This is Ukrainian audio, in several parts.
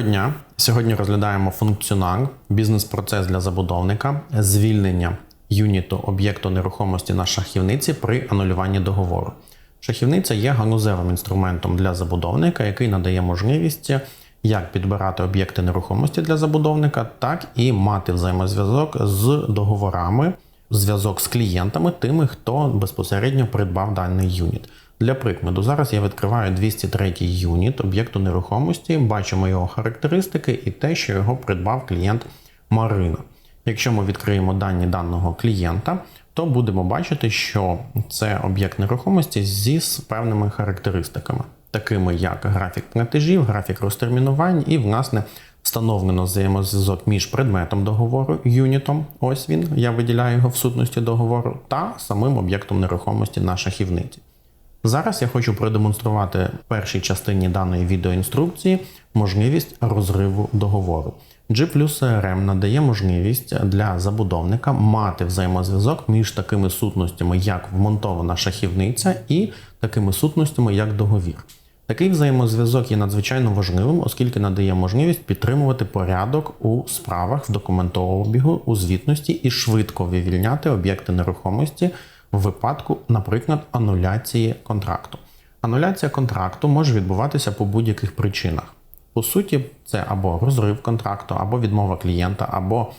Доброго дня! Сьогодні розглядаємо функціонал, бізнес-процес для забудовника, звільнення юніту об'єкту нерухомості на шахівниці при анулюванні договору. Шахівниця є ганузевим інструментом для забудовника, який надає можливість як підбирати об'єкти нерухомості для забудовника, так і мати взаємозв'язок з договорами, зв'язок з клієнтами, тими, хто безпосередньо придбав даний юніт. Для прикладу, зараз я відкриваю 203 юніт об'єкту нерухомості, бачимо його характеристики і те, що його придбав клієнт Марина. Якщо ми відкриємо дані даного клієнта, то будемо бачити, що це об'єкт нерухомості зі певними характеристиками, такими як графік платежів, графік розтермінувань, і власне встановлено взаємозв'язок між предметом договору, юнітом, ось він, я виділяю його в сутності договору, та самим об'єктом нерухомості на шахівниці. Зараз я хочу продемонструвати в першій частині даної відеоінструкції можливість розриву договору. G плюс надає можливість для забудовника мати взаємозв'язок між такими сутностями, як вмонтована шахівниця, і такими сутностями, як договір. Такий взаємозв'язок є надзвичайно важливим, оскільки надає можливість підтримувати порядок у справах в документообігу, у звітності і швидко вивільняти об'єкти нерухомості в випадку, наприклад, ануляції контракту. Ануляція контракту може відбуватися по будь-яких причинах. По суті, це або розрив контракту, або відмова клієнта, або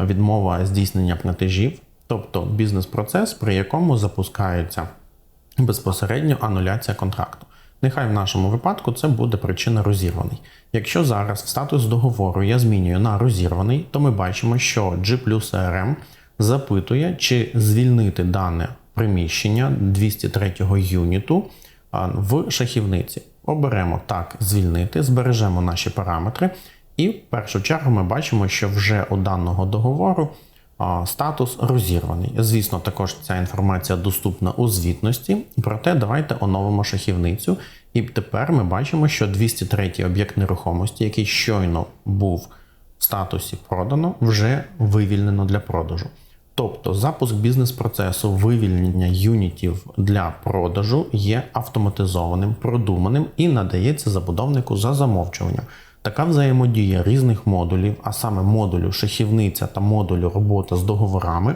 відмова здійснення платежів, тобто бізнес-процес, при якому запускається безпосередньо ануляція контракту. Нехай в нашому випадку це буде причина розірваний. Якщо зараз статус договору я змінюю на розірваний, то ми бачимо, що G плюс RM запитує, чи звільнити дане приміщення 203 юніту в шахівниці. Оберемо так, звільнити, збережемо наші параметри, і в першу чергу ми бачимо, що вже у даного договору статус розірваний. Звісно, також ця інформація доступна у звітності, проте давайте оновимо шахівницю. І тепер ми бачимо, що 203 об'єкт нерухомості, який щойно був в статусі продано, вже вивільнено для продажу. Тобто запуск бізнес-процесу вивільнення юнітів для продажу є автоматизованим, продуманим і надається забудовнику за замовчуванням. Така взаємодія різних модулів, а саме модулю шахівниця та модулю робота з договорами,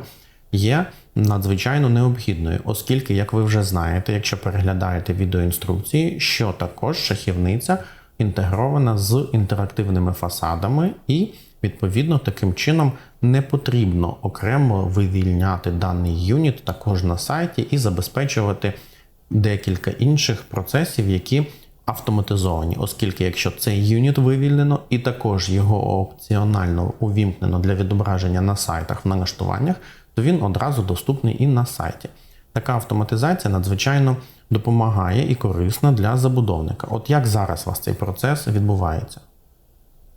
є надзвичайно необхідною, оскільки, як ви вже знаєте, якщо переглядаєте відеоінструкції, що також шахівниця інтегрована з інтерактивними фасадами і Відповідно, таким чином не потрібно окремо вивільняти даний юніт також на сайті і забезпечувати декілька інших процесів, які автоматизовані, оскільки якщо цей юніт вивільнено і також його опціонально увімкнено для відображення на сайтах в налаштуваннях, то він одразу доступний і на сайті. Така автоматизація надзвичайно допомагає і корисна для забудовника. От як зараз у вас цей процес відбувається?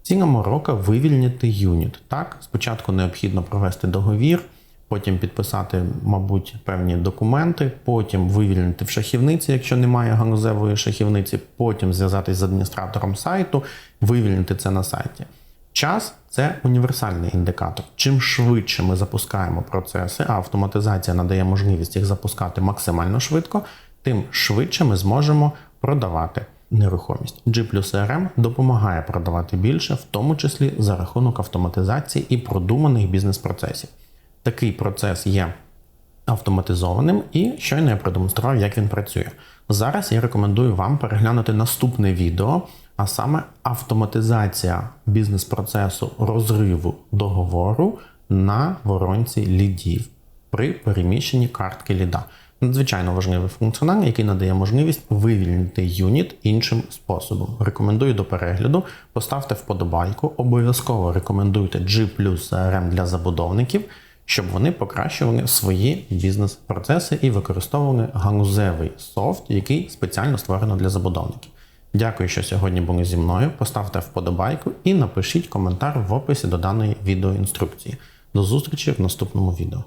Ціна морока вивільнити юніт. Так, спочатку необхідно провести договір, потім підписати, мабуть, певні документи, потім вивільнити в шахівниці, якщо немає ганузевої шахівниці, потім зв'язатись з адміністратором сайту, вивільнити це на сайті. Час це універсальний індикатор. Чим швидше ми запускаємо процеси, а автоматизація надає можливість їх запускати максимально швидко, тим швидше ми зможемо продавати нерухомість. G плюс CRM допомагає продавати більше, в тому числі за рахунок автоматизації і продуманих бізнес-процесів. Такий процес є автоматизованим і щойно я продемонстрував, як він працює. Зараз я рекомендую вам переглянути наступне відео, а саме автоматизація бізнес-процесу розриву договору на воронці лідів при переміщенні картки ліда. Надзвичайно важливий функціонал, який надає можливість вивільнити юніт іншим способом. Рекомендую до перегляду, поставте вподобайку, обов'язково рекомендуйте G плюс CRM для забудовників, щоб вони покращували свої бізнес-процеси і використовували ганузевий софт, який спеціально створено для забудовників. Дякую, що сьогодні були зі мною. Поставте вподобайку і напишіть коментар в описі до даної відеоінструкції. До зустрічі в наступному відео.